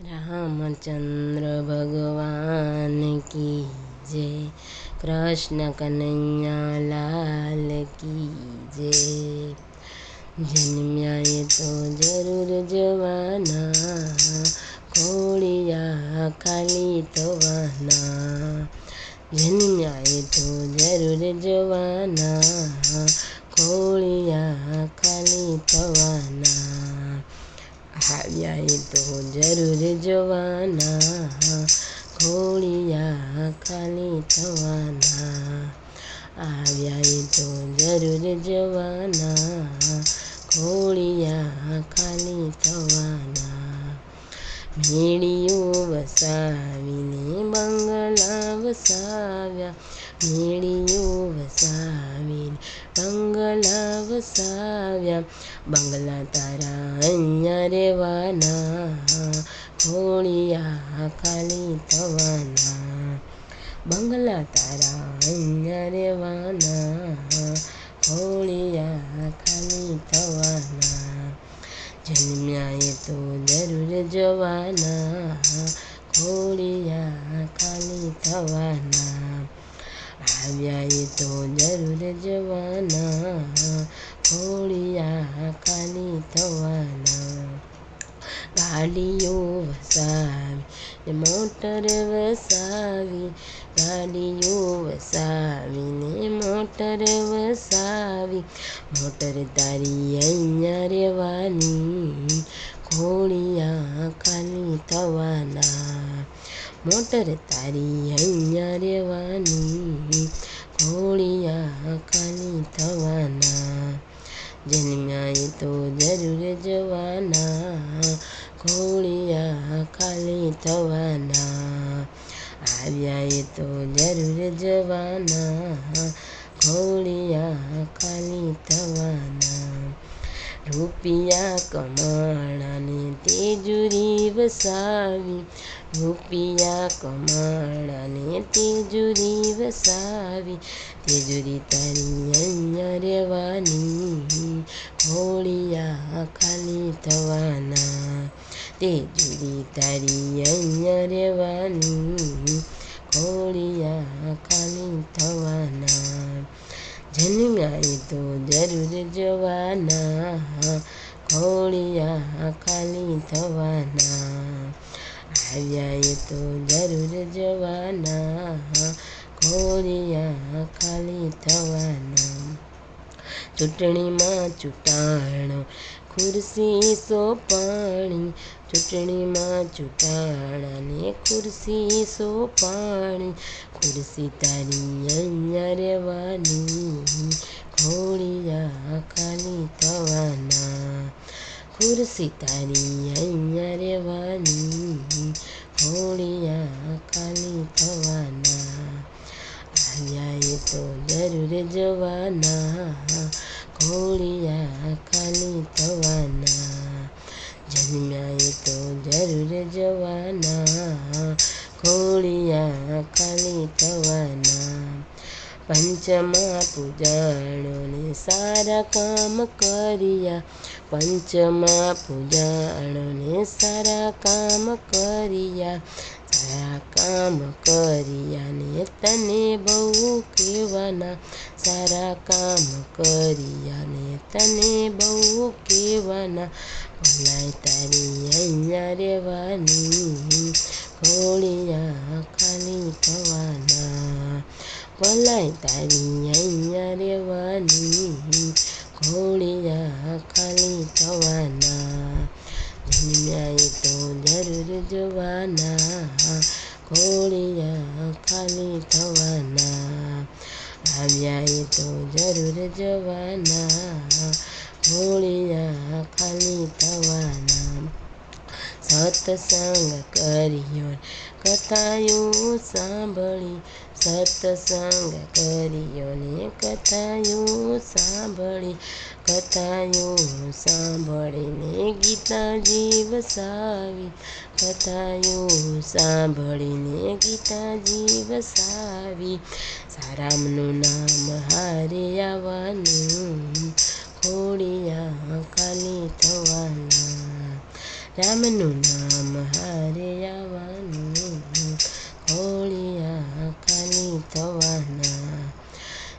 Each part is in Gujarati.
રામચંદ્ર ભગવાન કી જય, કૃષ્ણ કનૈયા લાલ કી જય. જન્મ્યા એ તો જરૂર જવાના ખોળિયા ખાલી થવાના. જન્મ્યા એ તો જરૂર જવાના ખોળિયા ખાલી થવાના. આવ્યા એ તો જરૂર જવાના. ખોળિયા ખાલી થવાના. આવ્યા એ તો જરૂર જવાના. ખોળિયા ખાલી થવાના. મેળીઓ વસાવીને બંગલા વસાવ્યા. મેળીઓ વસાવીને બંગલા વસાવ્યા બંગલા તારા અહીંયા રહેવાના ખોળિયા ખાલી થવાના બંગલા તારા અહીંયા રહેવાના ઘોડિયા ખાલી થવાના જન્મ્યા એ તો જરૂર જવાના ઘોડિયા ખાલી થવાના તો જરૂર જવાના ખોળિયા ખાલી થવાના. ગાડીઓ વસાવી મોટર વસાવી, ગાડીઓ વસાવીને મોટર વસાવી. મોટર તારી અહીંયા રહેવાની ખોળિયા ખાલી થવાના. મોટર તારી અહીંયા રહેવાની ખોળિયા ખાલી થવાના, જન્મ્યા એ તો જરૂર જવાના ખોળિયા ખાલી થવાના આવ્યા એ તો જરૂર જવાના ખોળિયા ખાલી થવાના. રૂપિયા કમાણાને તેજુરી વસાવી રૂપિયા કમાણાને તેજુરી વસાવી, તેજુરી તારી અહીંયા રહેવાની હોળિયા ખાલી થવાના, તેજુરી તારી અહીંયા રહેવાની હોળિયા ખાલી થવાના, જન્મ્યા એ તો જરૂર જવાના હોળિયા ખાલી થવાના આવ્યા એ તો જરૂર જવાના ખોળિયા ખાલી થવાના. ચૂંટણીમાં ચૂંટાણો, ખુરશી સોપાણી, ચૂંટણીમાં ચૂંટાણાને ખુરશી સોપાણી. ખુરશી તારી અહીંયા રહેવાની ખોળિયા ખાલી થવાના. ખુરશી તારી અહીંયા રહેવાની ખોળિયા ખાલી થવાના એ તો જરૂર જવાના ઘોળિયા ખાલી થવાના જન્મ્યા તો જરૂર જવાના ઘોળિયા ખાલી થવાના પંચમા પૂજાણોને સારા કામ કર્યા પંચમા પૂજાણને સારા કામ કર્યા, સારા કામ કરિયા ને તને બહુ કહેવાના, સારા કામ કરિયા ને તને બહુ કહેવાના. ભલાય તારી અહીંયા રહેવાની, ઘોડિયા ખાલી થવાના. ભલાય તારી અહીંયા રહેવાની ખોળિયા ખાલી થવાના. જન્મ્યા એ તો જરૂર જોવાના. ઘોડિયા ખાલી થવાના. આવ્યા એ તો જરૂર જવાના. ઘોડિયા ખાલી થવાના. સત્સંગ કર્યો, કથાઓ સાંભળી સત્સંગ કર્યો ને કથાયું સાંભળી. કથાયું સાંભળીને ગીતા જીવ સાવી. કથાયું સાંભળીને ગીતા જીવ સાવી. સારામનું નામ હારે આવવાનું. ખોડિયા ખાલી થવાના. રામનું નામ હારે થવાના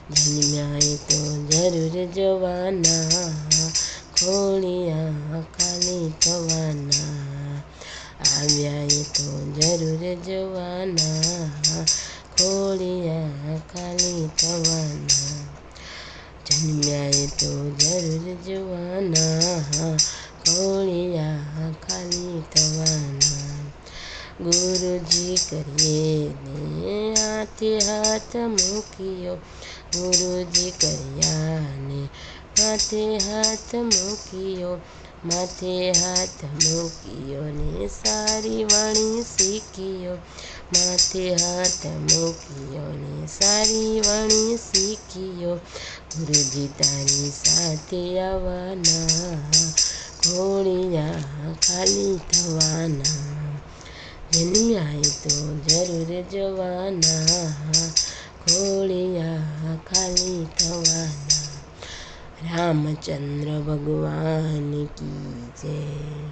જન્મ્યાય તો જરૂર જવાના. ખોળિયા ખાલી થવાના આવ્યાય તો જરૂર જવાના. ખોળિયા ખાલી થવાના જન્મ્યાય તો જરૂર જવાના. ખોળિયા ખાલી થવાના ગુરુજી કરીએ ને હાથે હાથ મૂક્યો. ગુરુજી કર્યાને માથે હાથ મૂક્યો. માથે હાથ મૂક્યો ને સારી વાણી શીખ્યો. માથે હાથ મૂક્યો ને સારી વાણી શીખ્યો. ગુરુજી તારી સાથે આવવાના ઘોડિયા ખાલી થવાના. જન્મ્યા તો જરૂર જવાના ખોળિયા ખાલી થવાના. રામચંદ્ર ભગવાન કી જય.